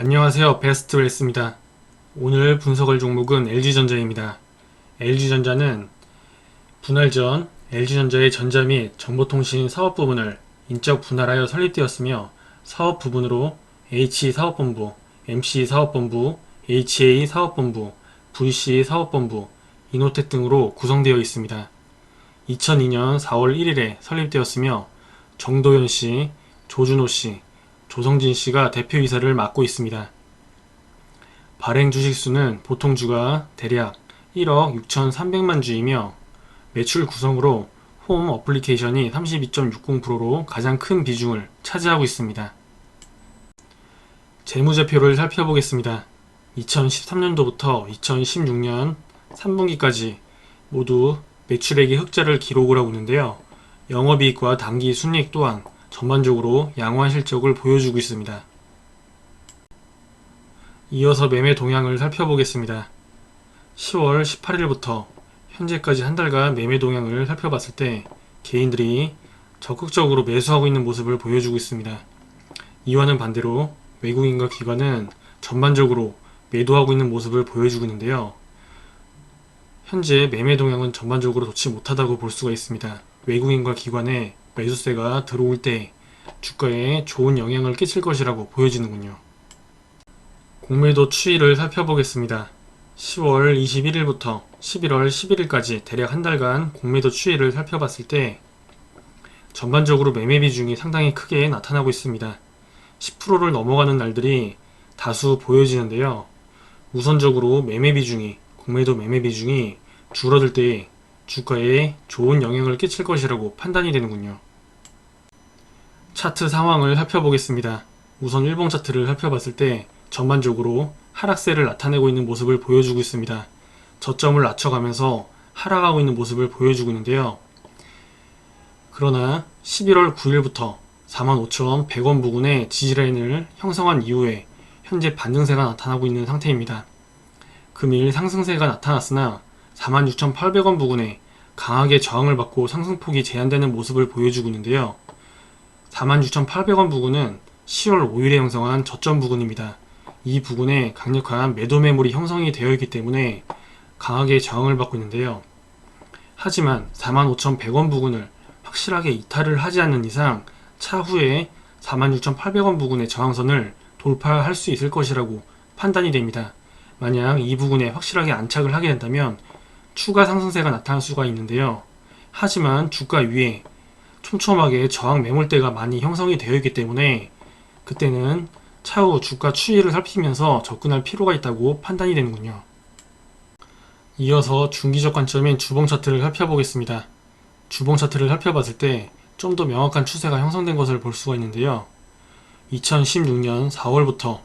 안녕하세요. 베스트레스입니다. 오늘 분석할 종목은 LG전자입니다. LG전자는 분할 전 LG전자의 전자 및 정보통신 사업 부분을 인적 분할하여 설립되었으며 사업 부분으로 H 사업본부, MC 사업본부, HA 사업본부, VC 사업본부, 이노텍 등으로 구성되어 있습니다. 2002년 4월 1일에 설립되었으며 정도현 씨, 조준호 씨, 조성진 씨가 대표이사를 맡고 있습니다. 발행 주식수는 보통 주가 대략 1억 6,300만 주이며 매출 구성으로 홈 어플리케이션이 32.60%로 가장 큰 비중을 차지하고 있습니다. 재무제표를 살펴보겠습니다. 2013년도부터 2016년 3분기까지 모두 매출액의 흑자를 기록을 하고 있는데요. 영업이익과 당기 순이익 또한 전반적으로 양호한 실적을 보여주고 있습니다. 이어서 매매 동향을 살펴보겠습니다. 10월 18일부터 현재까지 한 달간 매매 동향을 살펴봤을 때 개인들이 적극적으로 매수하고 있는 모습을 보여주고 있습니다. 이와는 반대로 외국인과 기관은 전반적으로 매도하고 있는 모습을 보여주고 있는데요. 현재 매매 동향은 전반적으로 좋지 못하다고 볼 수가 있습니다. 외국인과 기관의 매수세가 들어올 때 주가에 좋은 영향을 끼칠 것이라고 보여지는군요. 공매도 추이를 살펴보겠습니다. 10월 21일부터 11월 11일까지 대략 한 달간 공매도 추이를 살펴봤을 때 전반적으로 매매 비중이 상당히 크게 나타나고 있습니다. 10%를 넘어가는 날들이 다수 보여지는데요. 우선적으로 매매 비중이, 공매도 매매 비중이 줄어들 때 주가에 좋은 영향을 끼칠 것이라고 판단이 되는군요. 차트 상황을 살펴보겠습니다. 우선 일봉 차트를 살펴봤을 때 전반적으로 하락세를 나타내고 있는 모습을 보여주고 있습니다. 저점을 낮춰가면서 하락하고 있는 모습을 보여주고 있는데요. 그러나 11월 9일부터 45,100원 부근의 지지라인을 형성한 이후에 현재 반등세가 나타나고 있는 상태입니다. 금일 상승세가 나타났으나 46,800원 부근에 강하게 저항을 받고 상승폭이 제한되는 모습을 보여주고 있는데요. 46,800원 부근은 10월 5일에 형성한 저점 부근입니다. 이 부근에 강력한 매도 매물이 형성이 되어 있기 때문에 강하게 저항을 받고 있는데요. 하지만 45,100원 부근을 확실하게 이탈을 하지 않는 이상 차후에 46,800원 부근의 저항선을 돌파할 수 있을 것이라고 판단이 됩니다. 만약 이 부분에 확실하게 안착을 하게 된다면 추가 상승세가 나타날 수가 있는데요. 하지만 주가 위에 촘촘하게 저항 매물대가 많이 형성이 되어 있기 때문에 그때는 차후 주가 추이를 살피면서 접근할 필요가 있다고 판단이 되는군요. 이어서 중기적 관점인 주봉 차트를 살펴보겠습니다. 주봉 차트를 살펴봤을 때 좀 더 명확한 추세가 형성된 것을 볼 수가 있는데요. 2016년 4월부터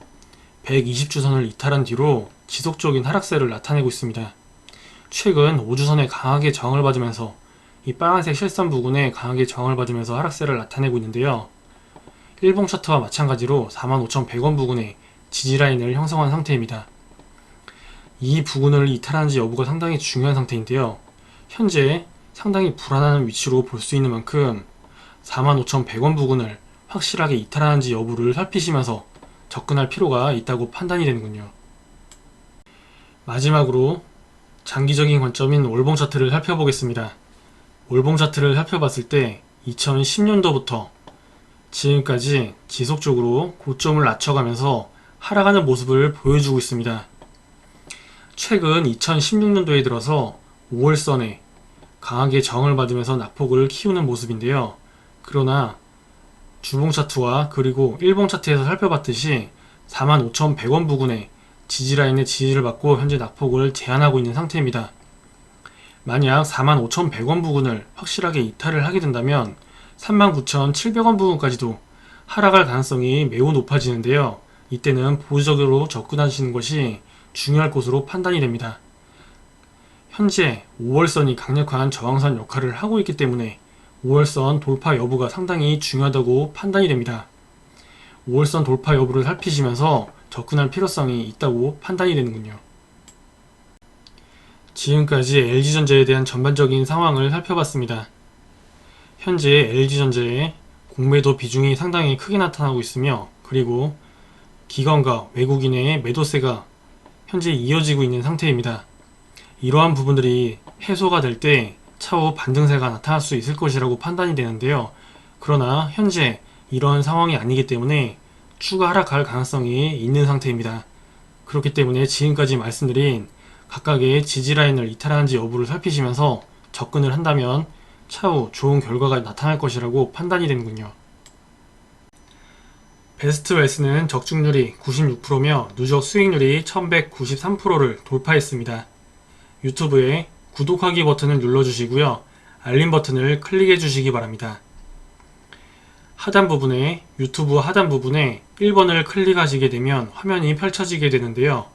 120주선을 이탈한 뒤로 지속적인 하락세를 나타내고 있습니다. 최근 5주선에 강하게 저항을 받으면서 이 빨간색 실선 부근에 강하게 저항을 받으면서 하락세를 나타내고 있는데요. 일봉 차트와 마찬가지로 45,100원 부근에 지지라인을 형성한 상태입니다. 이 부근을 이탈하는지 여부가 상당히 중요한 상태인데요. 현재 상당히 불안한 위치로 볼 수 있는 만큼 45,100원 부근을 확실하게 이탈하는지 여부를 살피시면서 접근할 필요가 있다고 판단이 되는군요. 마지막으로 장기적인 관점인 월봉 차트를 살펴보겠습니다. 월봉 차트를 살펴봤을 때 2010년도부터 지금까지 지속적으로 고점을 낮춰가면서 하락하는 모습을 보여주고 있습니다. 최근 2016년도에 들어서 5월선에 강하게 저항을 받으면서 낙폭을 키우는 모습인데요. 그러나 주봉 차트와 그리고 일봉 차트에서 살펴봤듯이 45,100원 부근에 지지라인의 지지를 받고 현재 낙폭을 제한하고 있는 상태입니다. 만약 45,100원 부근을 확실하게 이탈을 하게 된다면 39,700원 부근까지도 하락할 가능성이 매우 높아지는데요. 이때는 보수적으로 접근하시는 것이 중요할 것으로 판단이 됩니다. 현재 5월선이 강력한 저항선 역할을 하고 있기 때문에 5월선 돌파 여부가 상당히 중요하다고 판단이 됩니다. 5월선 돌파 여부를 살피시면서 접근할 필요성이 있다고 판단이 되는군요. 지금까지 LG전자에 대한 전반적인 상황을 살펴봤습니다. 현재 LG전자의 공매도 비중이 상당히 크게 나타나고 있으며 그리고 기관과 외국인의 매도세가 현재 이어지고 있는 상태입니다. 이러한 부분들이 해소가 될 때 차후 반등세가 나타날 수 있을 것이라고 판단이 되는데요. 그러나 현재 이러한 상황이 아니기 때문에 추가 하락할 가능성이 있는 상태입니다. 그렇기 때문에 지금까지 말씀드린 각각의 지지라인을 이탈하는지 여부를 살피시면서 접근을 한다면 차후 좋은 결과가 나타날 것이라고 판단이 되는군요. 베스트 웰스는 적중률이 96%며 누적 수익률이 1193%를 돌파했습니다. 유튜브에 구독하기 버튼을 눌러주시고요. 알림 버튼을 클릭해 주시기 바랍니다. 하단 부분에 유튜브 하단 부분에 1번을 클릭하시게 되면 화면이 펼쳐지게 되는데요.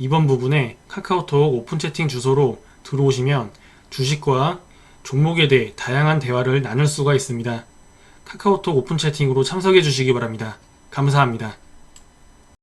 2번 부분에 카카오톡 오픈 채팅 주소로 들어오시면 주식과 종목에 대해 다양한 대화를 나눌 수가 있습니다. 카카오톡 오픈 채팅으로 참석해 주시기 바랍니다. 감사합니다.